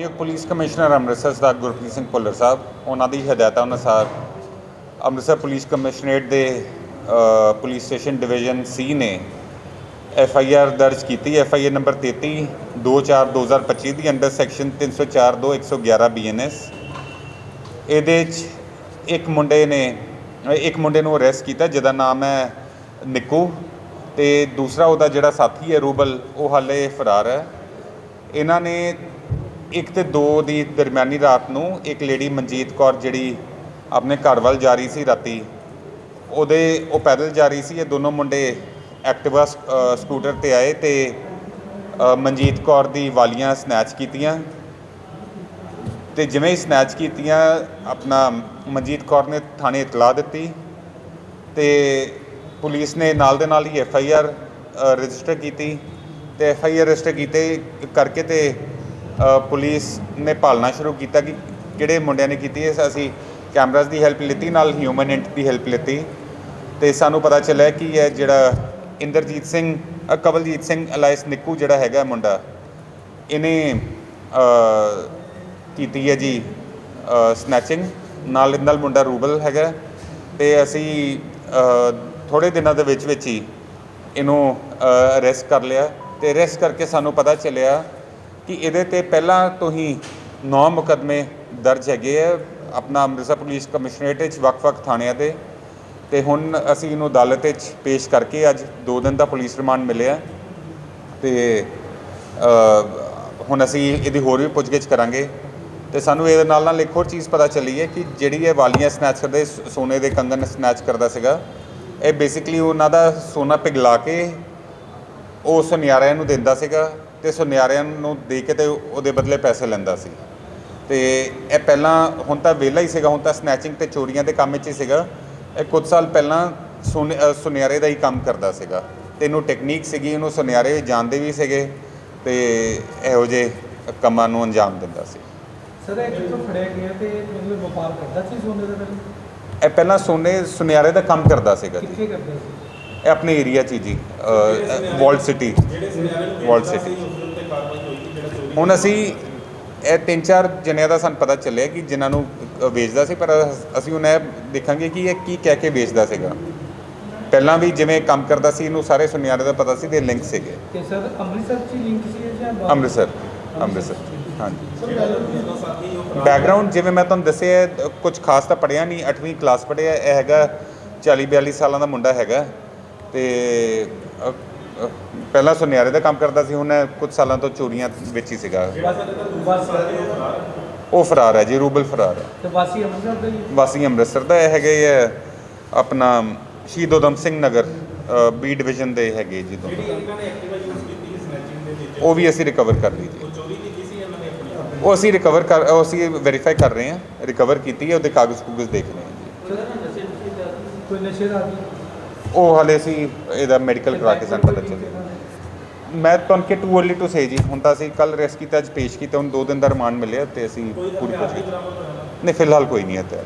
ਮਾਨਯੋਗ police commissioner Amritsar Sardar Gurpreet Singh Bhullar Sahib. ਉਹਨਾਂ ਦੀ ਹਦਾਇਤਾਂ ਅਨੁਸਾਰ ਅੰਮ੍ਰਿਤਸਰ ਪੁਲਿਸ ਕਮਿਸ਼ਨਰੇਟ ਦੇ ਪੁਲਿਸ ਸਟੇਸ਼ਨ ਡਿਵੀਜ਼ਨ ਸੀ ਨੇ ਐਫ ਆਈ ਆਰ ਦਰਜ ਕੀਤੀ। F I R number 33 24 2025 the under section 304 2 111 B N S ਇਹਦੇ 'ਚ ਇੱਕ ਮੁੰਡੇ ਨੇ, ਇੱਕ ਮੁੰਡੇ ਨੂੰ ਅਰੈਸਟ ਕੀਤਾ, ਜਿਹਦਾ ਨਾਮ ਹੈ ਨਿੱਕੂ ਤੇ ਦੂਸਰਾ ਉਹਦਾ ਜਿਹੜਾ ਸਾਥੀ ਹੈ ਰੂਬਲ, ਉਹ ਹਾਲੇ ਫਰਾਰ ਹੈ। ਇਹਨਾਂ ਨੇ ਇੱਕ ਤੇ ਦੋ ਦੀ ਦਰਮਿਆਨੀ ਰਾਤ ਨੂੰ ਇੱਕ ਲੇਡੀ ਮਨਜੀਤ ਕੌਰ ਜਿਹੜੀ ਆਪਣੇ ਘਰ ਵੱਲ ਜਾ ਰਹੀ ਸੀ ਰਾਤੀ, ਉਹਦੇ, ਉਹ ਪੈਦਲ ਜਾ ਰਹੀ ਸੀ ਇਹ ਦੋਨੋਂ ਮੁੰਡੇ ਐਕਟਿਵਾ ਸਕੂਟਰ ਤੇ ਆਏ ਤੇ ਮਨਜੀਤ ਕੌਰ ਦੀ ਵਾਲੀਆਂ ਸਨੈਚ ਕੀਤੀਆਂ। ਤੇ ਜਿਵੇਂ ਹੀ ਸਨੈਚ ਕੀਤੀਆਂ, ਆਪਣਾ ਮਨਜੀਤ ਕੌਰ ਨੇ ਥਾਣੇ ਇਤਲਾਹ ਦਿੱਤੀ ਤੇ ਪੁਲਿਸ ਨੇ ਨਾਲ ਦੇ ਨਾਲ ਹੀ ਐਫ ਆਈ ਆਰ ਰਜਿਸਟਰ ਕੀਤੀ ਤੇ ਐਫ ਆਈ ਆਰ ਰਜਿਸਟਰ ਕੀਤੇ ਕਰਕੇ ਤੇ ਪੁਲਿਸ ਨੇ ਭਾਲਣਾ ਸ਼ੁਰੂ ਕੀਤਾ ਕਿ ਕਿਹੜੇ ਮੁੰਡਿਆਂ ਨੇ ਕੀਤੀ ਹੈ। ਅਸੀਂ ਕੈਮਰਾਜ਼ ਦੀ ਹੈਲਪ ਲਿੱਤੀ ਨਾਲ ਹਿਊਮਨ ਇੰਟ ਦੀ ਹੈਲਪ ਲਿੱਤੀ। ਤੇ ਸਾਨੂੰ ਪਤਾ ਚੱਲਿਆ ਕਿ ਇਹ ਜਿਹੜਾ ਇੰਦਰਜੀਤ ਸਿੰਘ ਅ, ਕਵਲਜੀਤ ਸਿੰਘ ਅਲਾਇਸ ਨਿੱਕੂ ਜਿਹੜਾ ਹੈਗਾ ਮੁੰਡਾ ਇਹਨੇ ਅ, ਕੀਤੀ ਹੈ ਜੀ ਸਨੈਚਿੰਗ ਨਾਲ ਇਹਦੇ ਨਾਲ ਮੁੰਡਾ ਰੂਬਲ ਹੈਗਾ। ਤੇ ਅਸੀਂ ਥੋੜੇ ਦਿਨਾਂ ਦੇ ਵਿੱਚ ਵਿੱਚ ਹੀ ਇਹਨੂੰ ਅਰੈਸਟ ਕਰ ਲਿਆ। ਤੇ ਅਰੈਸਟ ਕਰਕੇ ਸਾਨੂੰ ਪਤਾ ਚੱਲਿਆ ਕਿ ਇਹਦੇ ਤੇ ਪਹਿਲਾਂ ਤੋਂ ਹੀ 9 ਮੁਕੱਦਮੇ ਦਰਜ ਹੈਗੇ ਆ। ਆਪਣਾ ਅੰਮ੍ਰਿਤਸਰ ਪੁਲਿਸ ਕਮਿਸ਼ਨਰੇਟ ਵਿੱਚ ਵੱਖ-ਵੱਖ ਥਾਣਿਆਂ ਤੇ ਤੇ ਹੁਣ ਅਸੀਂ ਇਹਨੂੰ ਅਦਾਲਤ ਵਿੱਚ ਪੇਸ਼ ਕਰਕੇ ਅੱਜ 2 ਦਿਨ ਦਾ ਪੁਲਿਸ ਰਿਮਾਂਡ ਮਿਲਿਆ। ਤੇ ਹੁਣ ਅਸੀਂ ਇਹਦੀ ਹੋਰ ਵੀ ਪੁੱਛਗਿੱਛ ਕਰਾਂਗੇ। ਤੇ ਸਾਨੂੰ ਇਹਦੇ ਨਾਲ ਨਾਲ ਇੱਕ ਹੋਰ ਚੀਜ਼ ਪਤਾ ਚੱਲੀ ਹੈ ਕਿ ਜਿਹੜੀ ਇਹ ਵਾਲੀਆਂ ਸਨੈਚ ਕਰਦੇ, ਸੋਨੇ ਦੇ ਕੰਗਨ ਸਨੈਚ ਕਰਦਾ ਸੀਗਾ, ਇਹ ਬੇਸਿਕਲੀ ਉਹਨਾਂ ਦਾ ਸੋਨਾ ਪਿਘਲਾ ਕੇ ਉਹ ਸੁਨਿਆਰਿਆਂ ਨੂੰ ਦਿੰਦਾ ਸੀਗਾ। ਤੇ ਸੁਨਿਆਰਿਆਂ ਨੂੰ ਦੇ ਕੇ ਤੇ ਉਹਦੇ ਬਦਲੇ ਪੈਸੇ ਲੈਂਦਾ ਸੀ। ਤੇ ਇਹ ਪਹਿਲਾਂ ਹੁਣ ਤਾਂ ਵਿਹਲਾ ਹੀ ਸੀਗਾ ਹੁਣ ਤਾਂ ਸਨੈਚਿੰਗ ਤੇ ਚੋਰੀਆਂ ਦੇ ਕੰਮ ਵਿੱਚ ਹੀ ਸੀਗਾ। ਇਹ ਕੁਝ ਸਾਲ ਪਹਿਲਾਂ ਸੁਨਿਆਰੇ ਦਾ ਹੀ ਕੰਮ ਕਰਦਾ ਸੀਗਾ। ਤੇ ਇਹਨੂੰ ਟੈਕਨੀਕ ਸੀਗੀ ਇਹਨੂੰ ਸੁਨਿਆਰੇ ਜਾਣਦੇ ਵੀ ਸੀਗੇ ਤੇ ਇਹੋ ਜਿਹੇ ਕੰਮਾਂ ਨੂੰ ਅੰਜਾਮ ਦਿੰਦਾ ਸੀ। ਸਰ ਇਹ ਜਦੋਂ ਫੜਿਆ ਗਿਆ ਤੇ ਮਤਲਬ ਵਪਾਰ ਕਰਦਾ ਸੀ ਸੋਨੇ ਦਾ ਪਹਿਲਾਂ ਇਹ ਪਹਿਲਾਂ ਸੋਨੇ ਸੁਨਿਆਰੇ ਦਾ ਕੰਮ ਕਰਦਾ ਸੀਗਾ ਜੀ। ਕਿੱਥੇ ਕਰਦਾ ਸੀ? ਇਹ ਆਪਣੇ ਏਰੀਆ 'ਚ ਹੀ ਜੀ ਵਾਲਟ ਸਿਟੀ ਵਾਲਟ ਸਿਟੀ ਹੁਣ ਅਸੀਂ ਇਹ ਤਿੰਨ ਚਾਰ ਜਣਿਆਂ ਦਾ ਸਾਨੂੰ ਪਤਾ ਚੱਲਿਆ ਕਿ ਜਿਨ੍ਹਾਂ ਨੂੰ ਵੇਚਦਾ ਸੀ ਪਰ ਅਸੀਂ ਇਹ ਦੇਖਾਂਗੇ ਕਿ ਇਹ ਕੀ ਕਹਿ ਕੇ ਵੇਚਦਾ ਸੀਗਾ। ਪਹਿਲਾਂ ਵੀ ਜਿਵੇਂ ਕੰਮ ਕਰਦਾ ਸੀ ਇਹਨੂੰ ਸਾਰੇ ਸੁਨਿਆਰੇ ਦਾ ਪਤਾ ਸੀ ਤੇ ਲਿੰਕ ਸੀਗੇ। ਤੇ ਸਰ ਅੰਮ੍ਰਿਤਸਰ ਚ ਲਿੰਕ ਸੀ ਜਾਂ? ਅੰਮ੍ਰਿਤਸਰ ਅੰਮ੍ਰਿਤਸਰ ਹਾਂਜੀ। ਬੈਕਗ੍ਰਾਉਂਡ ਜਿਵੇਂ ਮੈਂ ਤੁਹਾਨੂੰ ਦੱਸਿਆ ਕੁਝ ਖਾਸ ਤਾਂ ਪੜਿਆ ਨਹੀਂ 8ਵੀਂ ਕਲਾਸ ਪੜਿਆ ਇਹ ਹੈਗਾ 40 42 ਸਾਲਾਂ ਦਾ ਮੁੰਡਾ ਹੈਗਾ। ਤੇ ਅ, ਅ, ਪਹਿਲਾਂ ਸੁਨਿਆਰੇ ਦਾ ਕੰਮ ਕਰਦਾ ਸੀ ਹੁਣ ਕੁਝ ਸਾਲਾਂ ਤੋਂ ਚੋਰੀਆਂ ਵਿੱਚ ਹੀ ਸੀਗਾ। ਉਹ ਫਰਾਰ ਹੈ। ਜੀ ਰੂਬਲ ਫਰਾਰ ਹੈ। ਤੇ ਵਾਸੀ ਅੰਮ੍ਰਿਤਸਰ ਦਾ ਹੀ? ਵਾਸੀ ਅੰਮ੍ਰਿਤਸਰ ਦਾ ਇਹ ਹੈਗੇ ਹੈ ਆਪਣਾ ਸ਼ਹੀਦ ਊਧਮ ਸਿੰਘ ਨਗਰ ਬੀ ਡਿਵੀਜ਼ਨ ਦੇ ਹੈਗੇ ਜੀ ਦੋਨੋਂ। ਇਹਨਾਂ ਨੇ ਐਕਟਿਵਾ ਯੂਜ਼ ਕੀਤੀ ਸੀ ਸਨੈਚਿੰਗ ਦੇ ਵਿੱਚ। ਉਹ ਵੀ ਅਸੀਂ ਰਿਕਵਰ ਕਰ ਲਈ ਜੀ। ਉਹ ਚੋਰੀ ਕੀਤੀ ਸੀ ਇਹਨਾਂ ਨੇ ਆਪਣੀ ਉਹ ਅਸੀਂ ਰਿਕਵਰ ਕਰ ਉਹ ਅਸੀਂ ਵੈਰੀਫਾਈ ਕਰ ਰਹੇ ਹਾਂ ਰਿਕਵਰ ਕੀਤੀ ਹੈ ਉਹਦੇ ਕਾਗਜ਼ ਕੁਗਜ਼ ਦੇਖ ਰਹੇ ਹਾਂ ਜੀ। ਕੋਈ ਨਸ਼ੇ ਦਾ ਆਦੀ ਉਹ ਹਾਲੇ ਅਸੀਂ ਇਹਦਾ ਮੈਡੀਕਲ ਕਰਾ ਕੇ ਸਾਨੂੰ ਪਤਾ ਚੱਲਿਆ। ਮੈਂ ਤੁਹਾਨੂੰ ਕਿ ਟੂ ਅਰਲੀ ਟੂ ਸੇ ਜੀ। ਹੁਣ ਤਾਂ ਅਸੀਂ ਕੱਲ ਰੈਸਟ ਕੀਤਾ, ਅੱਜ ਪੇਸ਼ ਕੀਤਾ, ਹੁਣ 2 ਦਿਨ ਦਾ ਰਿਮਾਂਡ ਮਿਲਿਆ ਤੇ ਅਸੀਂ ਪੂਰੀ ਕੋਸ਼ਿਸ਼ ਨਹੀਂ, ਫਿਲਹਾਲ ਕੋਈ ਨਹੀਂ ਹੈ ਤਿਆਰ।